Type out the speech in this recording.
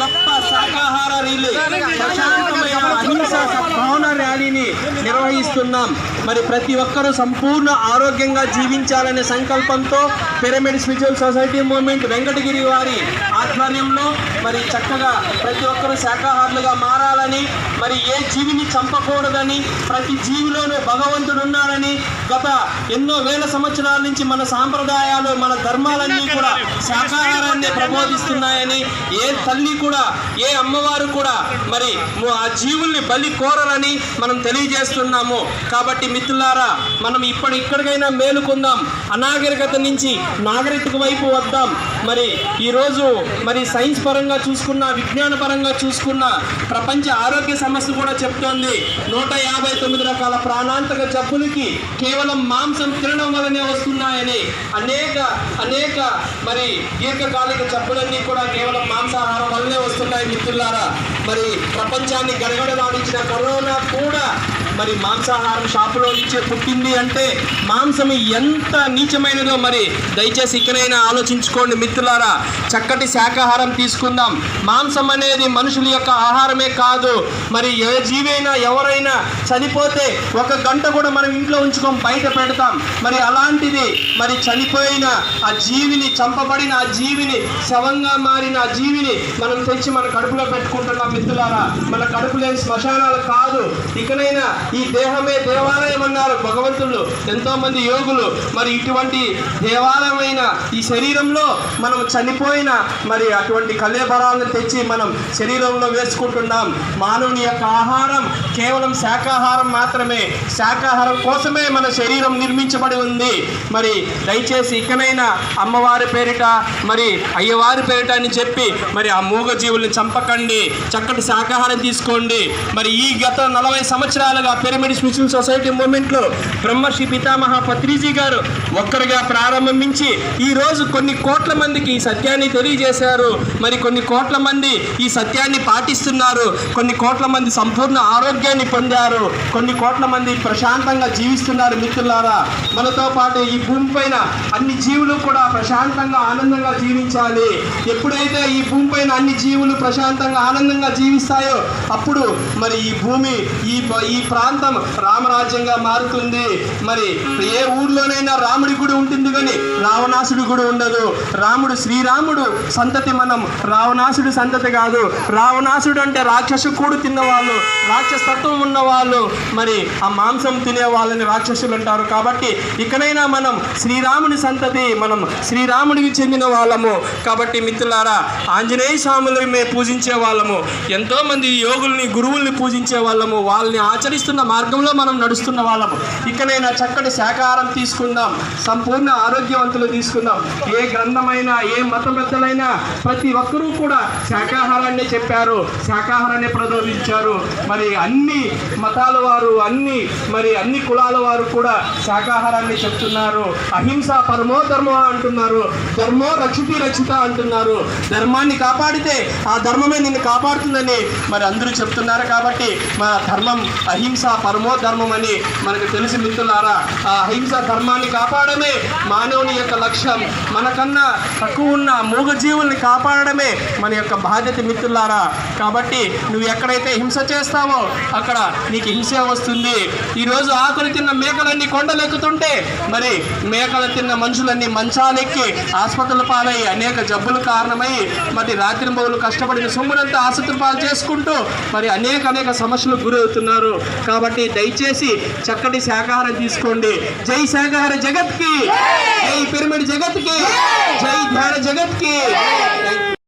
గొప్ప శాకాహార రీలు ప్రశాంతమైన అహింస సద్భావన ర్యాలీని నిర్వహిస్తున్నాం. మరి ప్రతి ఒక్కరూ సంపూర్ణ ఆరోగ్యంగా జీవించాలనే సంకల్పంతో pyramid spiritual society movement Venkatagiri వారి ఆధ్వర్యంలో మరి చక్కగా ప్రతి ఒక్కరూ శాకాహారులుగా మారాలని మరి ఏ జీవిని చంపకూడదని ప్రతి జీవిలోనూ భగవంతుడు ఉన్నాడని గత ఎన్నో వేల సంవత్సరాల నుంచి మన సాంప్రదాయాలు మన ధర్మాలన్నీ కూడా శాకాహారాన్ని ప్రబోధిస్తున్నాయని ఏ తల్లి కూడా ఏ అమ్మవారు కూడా మరి ఆ జీవుల్ని బలి కోరరని మనం తెలియజేస్తున్నాము. కాబట్టి మిత్రులారా మనం ఇప్పటి ఇక్కడికైనా మేలుకుందాం. అనాగరికత నుంచి నాగరికత వైపు వద్దాం. మరి ఈరోజు మరి సైన్స్ పరంగా చూసుకున్న విజ్ఞాన పరంగా చూసుకున్న ప్రపంచ ఆరోగ్య సమస్య కూడా చెప్తోంది. నూట యాభై తొమ్మిది రకాల ప్రాణాంతక జబ్బులకి కేవలం మాంసం తినడం వల్లనే వస్తున్నాయని అనేక అనేక మరి దీర్ఘకాలిక జబ్బులన్నీ కూడా కేవలం మాంసాహారం వల్లనే వస్తున్నాయి మిత్రులారా. మరి ప్రపంచాన్ని గడగడలాడించిన కరోనా కూడా మరి మాంసాహారం షాపులో నుంచే పుట్టింది అంటే మాంసం ఎంత నీచమైనదో మరి దయచేసి ఇక్కడైనా ఆలోచించుకోండి మిత్రులారా. చక్కటి శాకాహారం తీసుకుందాం. మాంసం అనేది మనుషుల యొక్క ఆహారమే కాదు. మరి ఏ జీవైనా ఎవరైనా చనిపోతే ఒక గంట కూడా మనం ఇంట్లో ఉంచుకొని బయట పెడతాం. మరి అలాంటిది మరి చనిపోయిన ఆ జీవిని చంపబడిన ఆ జీవిని శవంగా మారిన ఆ జీవిని మనం తెచ్చి మన కడుపులో పెట్టుకుంటున్నాం మిత్రులారా. మన కడుపు లేని శ్మశానాలు కాదు. ఇకనైనా ఈ దేహమే దేవాలయం అన్నారు భగవంతుడు ఎంతో మంది యోగులు. మరి ఇటువంటి దేవాలయమైన ఈ శరీరంలో మనం చనిపోయిన మరి అటువంటి కళ్యబరాలను తెచ్చి మనం శరీరంలో వేసుకుంటున్నాం. మానవుని యొక్క ఆహారం కేవలం శాకాహారం మాత్రమే. శాకాహారం కోసమే మన శరీరం నిర్మించబడి ఉంది. మరి దయచేసి ఇకనైనా అమ్మవారి పేరిట మరి అయ్యవారి పేరిట అని చెప్పి మరి ఆ మూగ జీవుల్ని చంపకండి. చక్కటి శాకాహారం తీసుకోండి. మరి ఈ గత నలభై సంవత్సరాలుగా పిరమిడ్ మిషన్ సొసైటీ మూమెంట్లో బ్రహ్మర్షి పితామహ పత్రిజీ గారు ఒక్కరిగా ప్రారంభించి ఈ రోజు కొన్ని కోట్ల మందికి ఈ సత్యాన్ని తెలియజేశారు. మరి కొన్ని కోట్ల మంది ఈ సత్యాన్ని పాటిస్తున్నారు. కొన్ని కోట్ల మంది సంపూర్ణ ఆరోగ్యాన్ని పొందారు. కొన్ని కోట్ల మంది ప్రశాంతంగా జీవిస్తున్నారు మిత్రులారా. మనతో పాటు ఈ భూమి పైన అన్ని జీవులు కూడా ప్రశాంతంగా ఆనందంగా జీవించాలి. ఎప్పుడైతే ఈ భూమి పైన అన్ని జీవులు ప్రశాంతంగా ఆనందంగా జీవిస్తాయో అప్పుడు మరి ఈ భూమి ఈ ఈ ఈ ప్రాంతం రామరాజ్యంగా మారుతుంది. మరి ఏ ఊర్లోనైనా రాముడి గుడి ఉంటుంది కానీ రావణాసుడి గుడి ఉండదు. రాముడు శ్రీరాముడు సంతతి మనం. రావణాసుడి సంతతి కాదు. రావణాసుడు అంటే రాక్షసు కూడు తిన్నవాళ్ళు. రాక్షసత్వం ఉన్నవాళ్ళు. మరి ఆ మాంసం తినే వాళ్ళని రాక్షసులు అంటారు కాబట్టి ఇకనైనా మనం శ్రీరాముని సంతతి మనం శ్రీరాముడికి చెందిన వాళ్ళము. కాబట్టి మిత్రులారా ఆంజనేయ స్వాములు మేము పూజించే వాళ్ళము. ఎంతో మంది యోగుల్ని గురువుల్ని పూజించే వాళ్ళము. వాళ్ళని ఆచరిస్తున్న మార్గంలో మనం నడుస్తున్న వాళ్ళము ఇకనైనా చక్కటి శాకాహారం తీసుకుందాం. సంపూర్ణ ఆరోగ్యవంతులు తీసుకుందాం. ఏ గ్రంథమైనా ఏ మత పెద్దలైనా ప్రతి ఒక్కరూ కూడా శాకాహారాన్ని చెప్పారు. శాకాహారాన్ని ప్రబోధించారు మరి అన్ని మతాల వారు అన్ని మరి అన్ని కులాల వారు కూడా శాకాహారాన్ని చెప్తున్నారు. అహింస పరమో ధర్మ అంటున్నారు. ధర్మో రక్షితి రక్షిత అంటున్నారు. ధర్మాన్ని కాపాడితే ఆ ధర్మమే నిన్ను కాపాడుతుందని మరి అందరూ చెప్తున్నారు కాబట్టి మన ధర్మం అహింస పరమో ధర్మం అని మనకు తెలిసి మిత్రులారా ఆ అహింస ధర్మాన్ని కాపాడమే మానవుని యొక్క లక్ష్యం. మనకన్నా తక్కువ ఉన్న మూగ జీవుల్ని కాపాడడమే మన యొక్క బాధ్యత మిత్రులారా. కాబట్టి నువ్వు ఎక్కడైతే హింస చేస్తావో అక్కడ నీకు హింసే వస్తుంది. ఈరోజు ఆకులు తిన్న మేకలన్నీ కొండలెక్కుతుంటే మరి మేకలు తిన్న మనుషులన్నీ మంచాలెక్కి ఆసుపత్రుల పాలై అనేక జబ్బులు కారణమై మరి రాత్రి బౌలు కష్టపడిన సొమ్మునంతా ఆసుపత్రి పాలు చేసుకుంటూ మరి అనేక అనేక సమస్యలు గురవుతున్నారు. కాబట్టి దయచేసి చక్కటి శాకాహారం తీసుకోండి. జై శాకాహార జగత్కి. జై! పిరమిడ్ జగత్కి. జై! ధ్యాన జగత్కి.